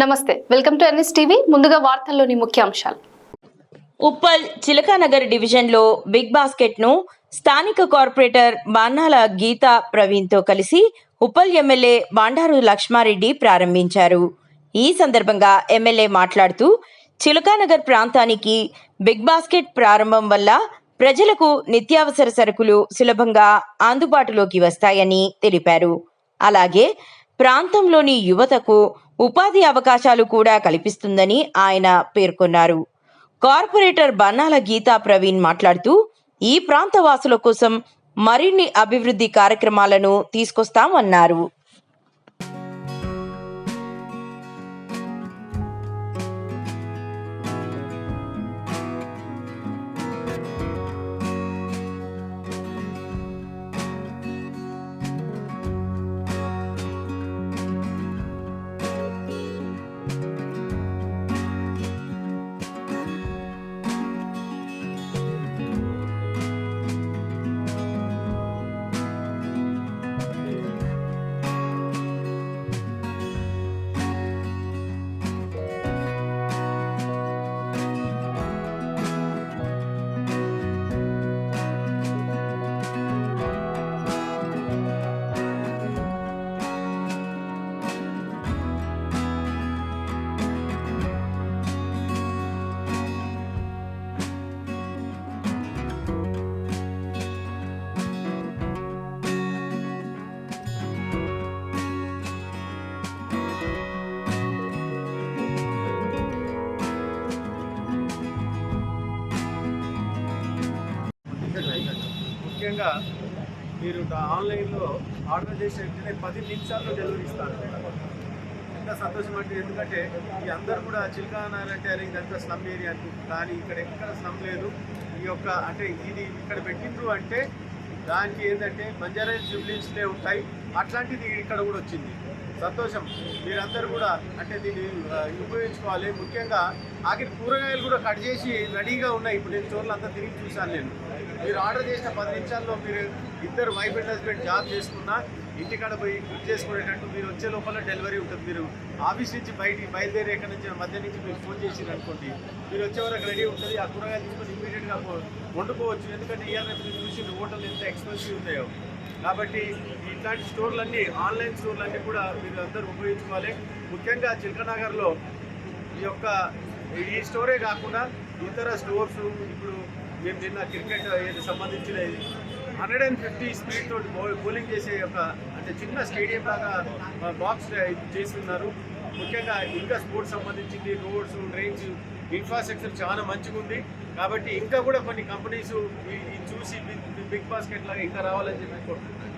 నమస్తే welcome to NS TV. ముందుగా వార్తల్లోని ముఖ్యాంశాలు ఉప్పల్ చిలకానగర్ డివిజన్లో బిగ్ బాస్కెట్ను స్థానిక కార్పొరేటర్ బాన్నాల గీతా ప్రవీణ్తో కలిసి ఉప్పల్ ఎమ్మెల్యే బాండారు లక్ష్మారెడ్డి ప్రారంభించారు. ఈ సందర్భంగా ఎమ్మెల్యే మాట్లాడుతూ చిలకానగర్ ప్రాంతానికి బిగ్ బాస్కెట్ ప్రారంభం వల్ల ప్రజలకు నిత్యావసర సరుకులు సులభంగా అందుబాటులోకి వస్తాయని తెలిపారు. అలాగే ప్రాంతంలోని యువతకు ఉపాధి అవకాశాలు కూడా కల్పిస్తుందని ఆయన పేర్కొన్నారు. కార్పొరేటర్ బన్నాల గీతా ప్రవీణ్ మాట్లాడుతూ ఈ ప్రాంత వాసుల కోసం మరిన్ని అభివృద్ధి కార్యక్రమాలను తీసుకొస్తామన్నారు. ముఖ్యంగా మీరు ఆన్లైన్లో ఆర్డర్ చేసే వెంటనే పది నిమిషాల్లో డెలివరీ ఇస్తాను ఎంత సంతోషం అంటే ఎందుకంటే ఈ అందరు కూడా చిల్కానార్ అంటే అరే ఇదంతా స్లమ్ ఏరియా అనుకుంటారు కానీ ఇక్కడ ఎక్కడ స్లమ్ లేదు. ఈ యొక్క అంటే ఇది ఇక్కడ పెట్టిండ్రు అంటే దానికి ఏంటంటే బంజారా జూబ్లీస్లే ఉంటాయి. అట్లాంటిది ఇక్కడ కూడా వచ్చింది. సంతోషం. మీరందరూ కూడా అంటే దీన్ని ఉపయోగించుకోవాలి. ముఖ్యంగా ఆఖరి కూరగాయలు కూడా కట్ చేసి రెడీగా ఉన్నాయి. ఇప్పుడు నేను చోట్ల అంతా తిరిగి చూశాను నేను. మీరు ఆర్డర్ చేసిన పది నిమిషాల్లో మీరు ఇద్దరు వైఫ్ అండ్ హస్బెండ్ జాబ్ చేసుకున్నా ఇంటికాడ పోయి బుక్ చేసుకునేటట్టు మీరు వచ్చే లోపల డెలివరీ ఉంటుంది. మీరు ఆఫీస్ నుంచి బయటికి బయలుదేరి ఎక్కడి నుంచి మధ్య నుంచి మీరు ఫోన్ చేసి అనుకోండి. మీరు వచ్చే వరకు రెడీ ఉంటుంది. ఆ కూరగాయలు తీసుకొని ఇమీడియట్గా వండుకోవచ్చు. ఎందుకంటే ఇయర్ మీరు చూసి హోటల్ ఎంత ఎక్స్పెన్సివ్ ఉన్నాయో. కాబట్టి ఇట్లాంటి స్టోర్లన్నీ ఆన్లైన్ స్టోర్లన్నీ కూడా మీరు అందరూ ఉపయోగించుకోవాలి. ముఖ్యంగా చిల్కనగర్లో ఈ యొక్క ఈ స్టోరే కాకుండా ఇతర స్టోర్స్ ఇప్పుడు మేము నిన్న క్రికెట్ ఏది సంబంధించిన హండ్రెడ్ అండ్ ఫిఫ్టీ స్పీడ్ తోటి బౌలింగ్ చేసే ఒక అంటే చిన్న స్టేడియం లాగా బాక్స్ చేస్తున్నారు. ముఖ్యంగా ఇంకా స్పోర్ట్స్ సంబంధించింది రోడ్స్ డ్రైన్స్ ఇన్ఫ్రాస్ట్రక్చర్ చాలా మంచిగా ఉంది. కాబట్టి ఇంకా కూడా కొన్ని కంపెనీస్ చూసి బిగ్ బాస్కెట్ లాగా ఇంకా రావాలని చెప్పి కోరుకుంటున్నాను.